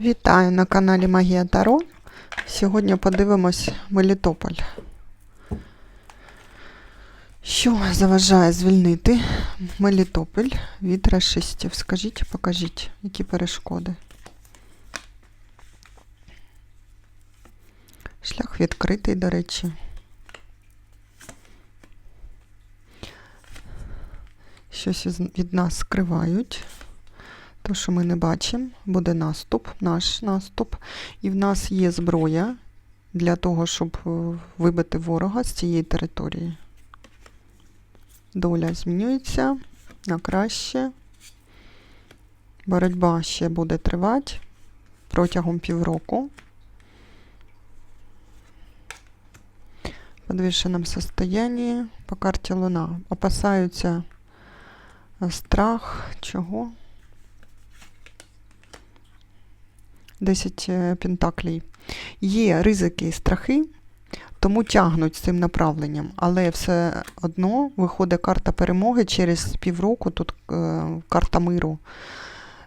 Вітаю на каналі Магія Таро. Сьогодні подивимось Мелітополь. Що заважає звільнити Мелітополь від расистів? Скажіть, покажіть, які перешкоди. Шлях відкритий, до речі. Щось від нас скривають. То, що ми не бачимо, буде наступ, наш наступ. І в нас є зброя для того, щоб е, вибити ворога з цієї території. Доля змінюється на краще. Боротьба ще буде тривати протягом півроку. В подвішеному состоянии по карті Луна. Опасаються е, страх. Чого? 10 е, пентаклей. Є ризики і страхи, тому тягнуть з цим направленням, але все одно виходить карта перемоги через півроку, тут е, карта миру,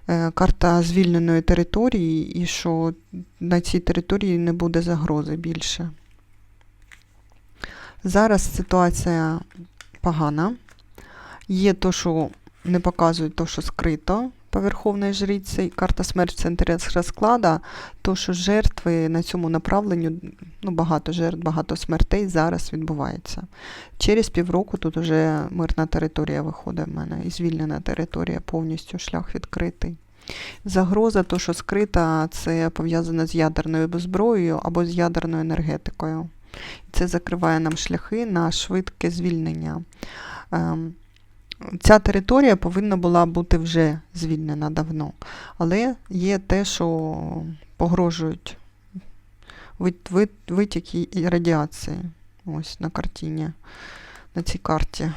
е, карта звільненої території, і що на цій території не буде загрози більше. Зараз ситуація погана. Є то, що не показують то, що скрито по Верховній Жриці, карта смерть в центрі розклада, то, що жертви на цьому направленню, ну, багато жертв, багато смертей зараз відбувається. Через півроку тут вже мирна територія виходить в мене, і звільнена територія, повністю шлях відкритий. Загроза, то, що скрита, це пов'язано з ядерною зброєю або з ядерною енергетикою. Це закриває нам шляхи на швидке звільнення. Ця територія повинна була бути вже звільнена давно. Але є те, що погрожують вит- вит- витік і радіації. Ось на картині, на цій карті.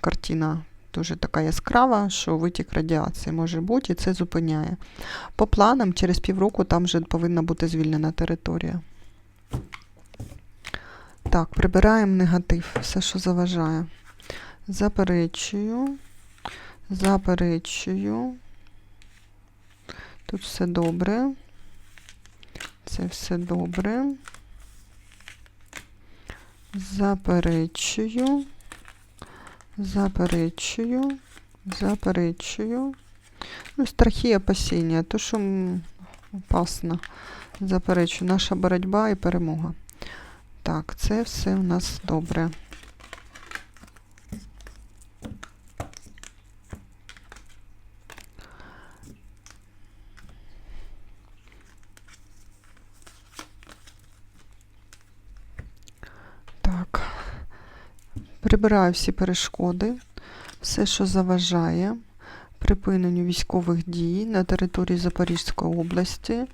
Картина дуже така яскрава, що витік радіації може бути, і це зупиняє. По планам, через півроку там вже повинна бути звільнена територія. Так, прибираємо негатив, все, що заважає. Заперечую. Заперечую. Тут все добре. Це все добре. Заперечую. Заперечую. Заперечую. Ну, страхи і опасіння. То, що опасно. Заперечую. Наша боротьба і перемога. Так, це все у нас добре. Так. Прибираю всі перешкоди, все, що заважає припиненню військових дій на території Запорізької області.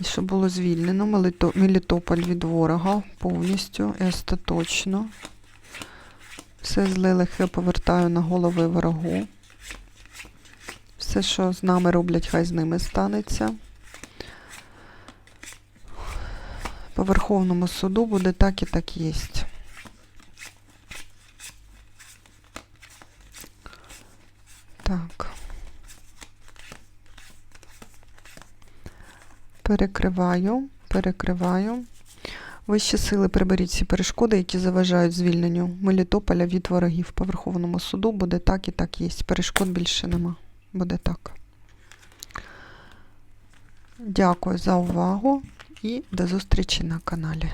І щоб було звільнено Мелітополь від ворога повністю і остаточно. Все зле лихе повертаю на голови ворогу. Все, що з нами роблять, хай з ними станеться. По Верховному суду буде так і так єсть. Так. Перекриваю, перекриваю. Вищі сили приберіть всі перешкоди, які заважають звільненню Мелітополя від ворогів. По Верховному суду буде так і так є. Перешкод більше нема. Буде так. Дякую за увагу і до зустрічі на каналі.